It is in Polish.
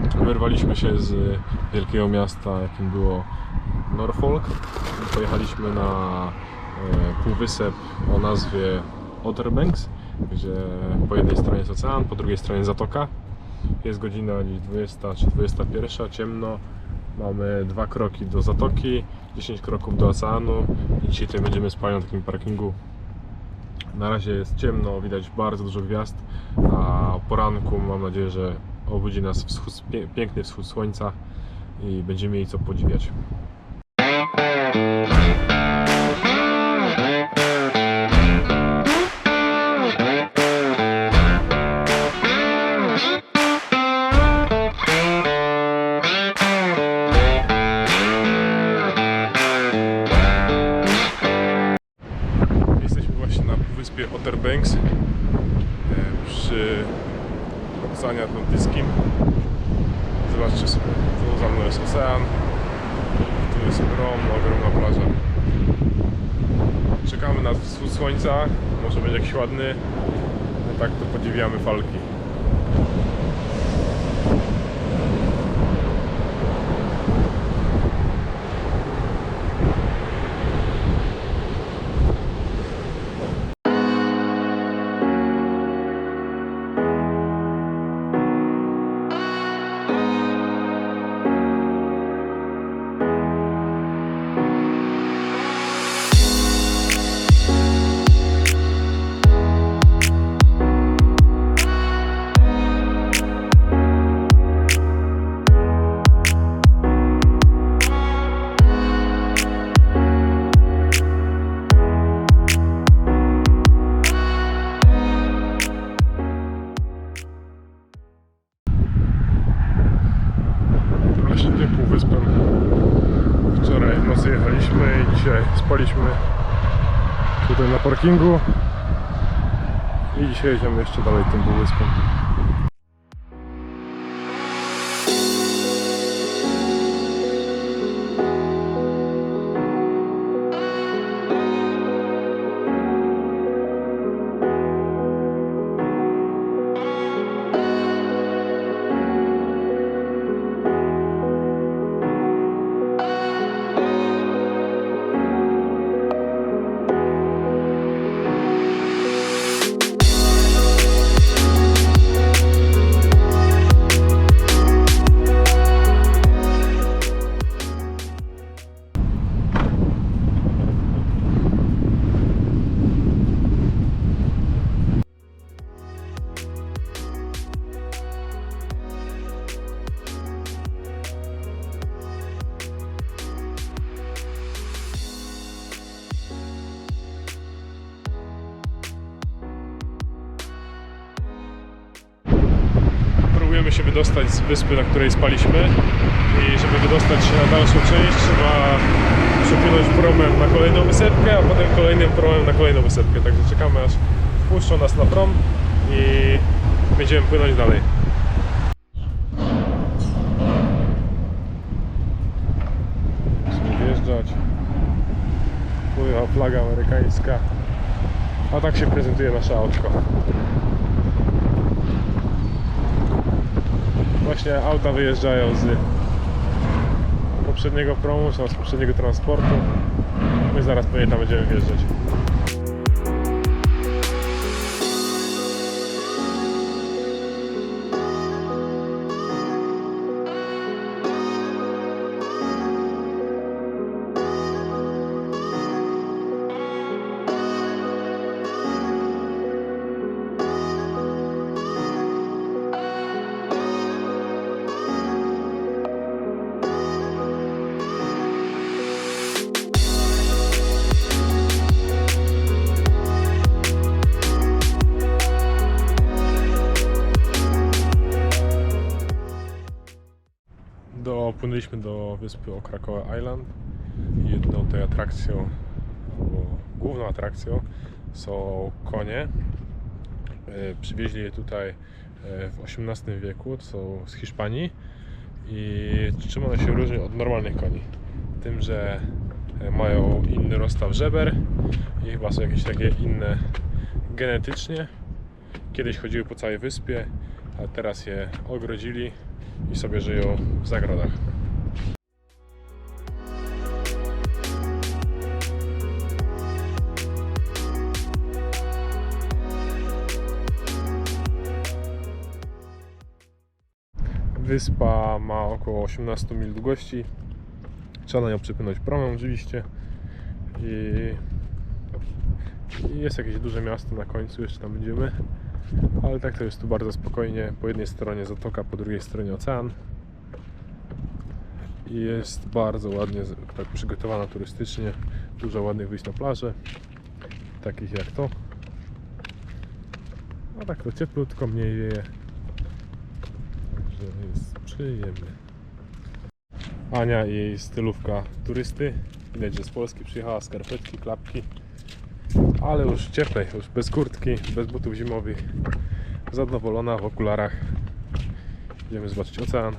Wyrwaliśmy się z wielkiego miasta, jakim było Norfolk. Pojechaliśmy na e, półwysep o nazwie Outer Banks, gdzie po jednej stronie jest ocean, po drugiej stronie zatoka. Jest godzina gdzieś 20 czy 21, ciemno. Mamy dwa kroki do zatoki, 10 kroków do oceanu i dzisiaj tutaj będziemy spali na takim parkingu na razie jest ciemno, widać bardzo dużo gwiazd, a poranku mam nadzieję, że obudzi nas wschód, piękny wschód słońca i będziemy mieli co podziwiać. Oceanie Atlantyckim. Zobaczcie sobie, tu za mną jest ocean, tu jest ogromna, ogromna plaża. Czekamy na wschód słońca, może będzie jakiś ładny, a tak to podziwiamy falki. Dzisiaj spaliśmy tutaj na parkingu i dzisiaj jedziemy jeszcze dalej tym półwyspem. Próbujemy się wydostać z wyspy, na której spaliśmy i żeby wydostać się na dalszą część trzeba przepłynąć promem na kolejną wysepkę, a potem kolejnym promem na kolejną wysepkę. Także czekamy aż wpuszczą nas na prom i będziemy płynąć dalej. Musimy wjeżdżać. Pływa flaga amerykańska. A tak się prezentuje nasze autko. Właśnie auta wyjeżdżają z poprzedniego promu, z poprzedniego transportu. My zaraz pewnie tam będziemy wjeżdżać. Dopłynęliśmy do wyspy Okrakoa Island. Jedną tej atrakcją, albo główną atrakcją są konie. E, Przywieźli je tutaj e, w XVIII wieku, są z Hiszpanii. I czym one się różnią od normalnych koni? Tym, że e, mają inny rozstaw żeber i chyba są jakieś takie inne genetycznie. Kiedyś chodziły po całej wyspie, a teraz je ogrodzili i sobie żyją w zagrodach. Wyspa ma około 18 mil długości. Trzeba na nią przepłynąć promem oczywiście. I jest jakieś duże miasto na końcu, jeszcze tam będziemy. Ale tak to jest tu bardzo spokojnie. Po jednej stronie zatoka, po drugiej stronie ocean. I jest bardzo ładnie tak przygotowana turystycznie. Dużo ładnych wyjść na. Takich jak to. A tak to cieplutko, mniej wieje. Także jest przyjemnie. Ania i jej stylówka turysty. Widać, że z Polski przyjechała, skarpetki, klapki. Ale już cieplej, już bez kurtki, bez butów zimowych. Zadowolona w okularach. Idziemy zobaczyć ocean.